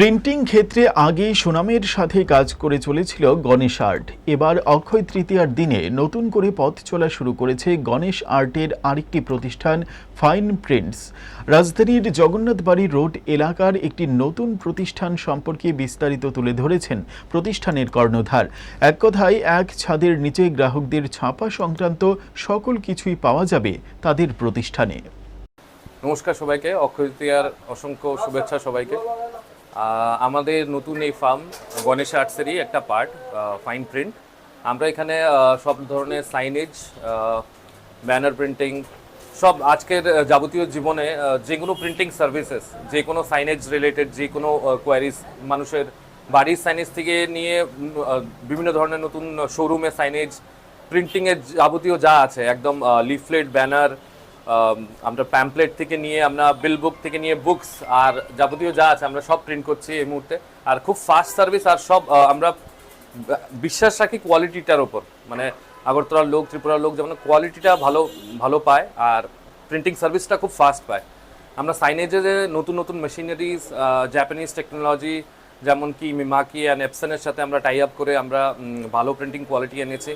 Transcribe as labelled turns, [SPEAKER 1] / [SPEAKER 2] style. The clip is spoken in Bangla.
[SPEAKER 1] প্রিন্টিং ক্ষেত্রে আগেই সুনামের সাথে কাজ করে চলেছিল গণেশ আর্ট। এবার অক্ষয় তৃতীয়ার দিনে নতুন করে পথ চলা শুরু করেছে গণেশ আর্টের আরেকটি প্রতিষ্ঠান, ফাইন প্রিন্টস। রাজধানীর জগন্নাথ বাড়ি রোড এলাকার একটি নতুন প্রতিষ্ঠান সম্পর্কে বিস্তারিত তুলে ধরেছেন প্রতিষ্ঠানের কর্ণধার। এক কথায়, এক ছাদের নিচে গ্রাহকদের ছাপা সংক্রান্ত সকল কিছুই পাওয়া যাবে তাদের প্রতিষ্ঠানে।
[SPEAKER 2] নমস্কার সবাইকে, অক্ষয় তৃতীয়ার অসংখ্য শুভেচ্ছা সবাইকে। আমাদের নতুন এই ফার্ম গণেশ আর্টসেরই একটা পার্ট ফাইন প্রিন্ট আমরা এখানে সব ধরনের সাইনেজ ব্যানার প্রিন্টিং সব আজকের যাবতীয় জীবনে যে কোনো প্রিন্টিং সার্ভিসেস যে কোনো সাইনেজ রিলেটেড যে কোনো কোয়ারিজ মানুষের বাড়ির সাইনেজ থেকে নিয়ে বিভিন্ন ধরনের নতুন শোরুমে সাইনেজ প্রিন্টিংয়ের যাবতীয় যা আছে, একদম লিফলেট ব্যানার আমরা প্যাম্পলেট থেকে নিয়ে, আমরা বিল বুক থেকে নিয়ে বুকস আর যাবতীয় যা আছে আমরা সব প্রিন্ট করছি এই মুহূর্তে। আর খুব ফাস্ট সার্ভিস আর সব আমরা বিশ্বাস রাখি কোয়ালিটিটার ওপর মানে আগরতলার লোক, ত্রিপুরার লোক যেমন কোয়ালিটিটা ভালো ভালো পায় আর প্রিন্টিং সার্ভিসটা খুব ফাস্ট পায়। আমরা সাইনেজে যে নতুন নতুন মেশিনারিজ জাপানিজ টেকনোলজি যেমন কি মিমাকি অ্যান্ড এপসনের সাথে আমরা টাই আপ করে আমরা ভালো প্রিন্টিং কোয়ালিটি এনেছি।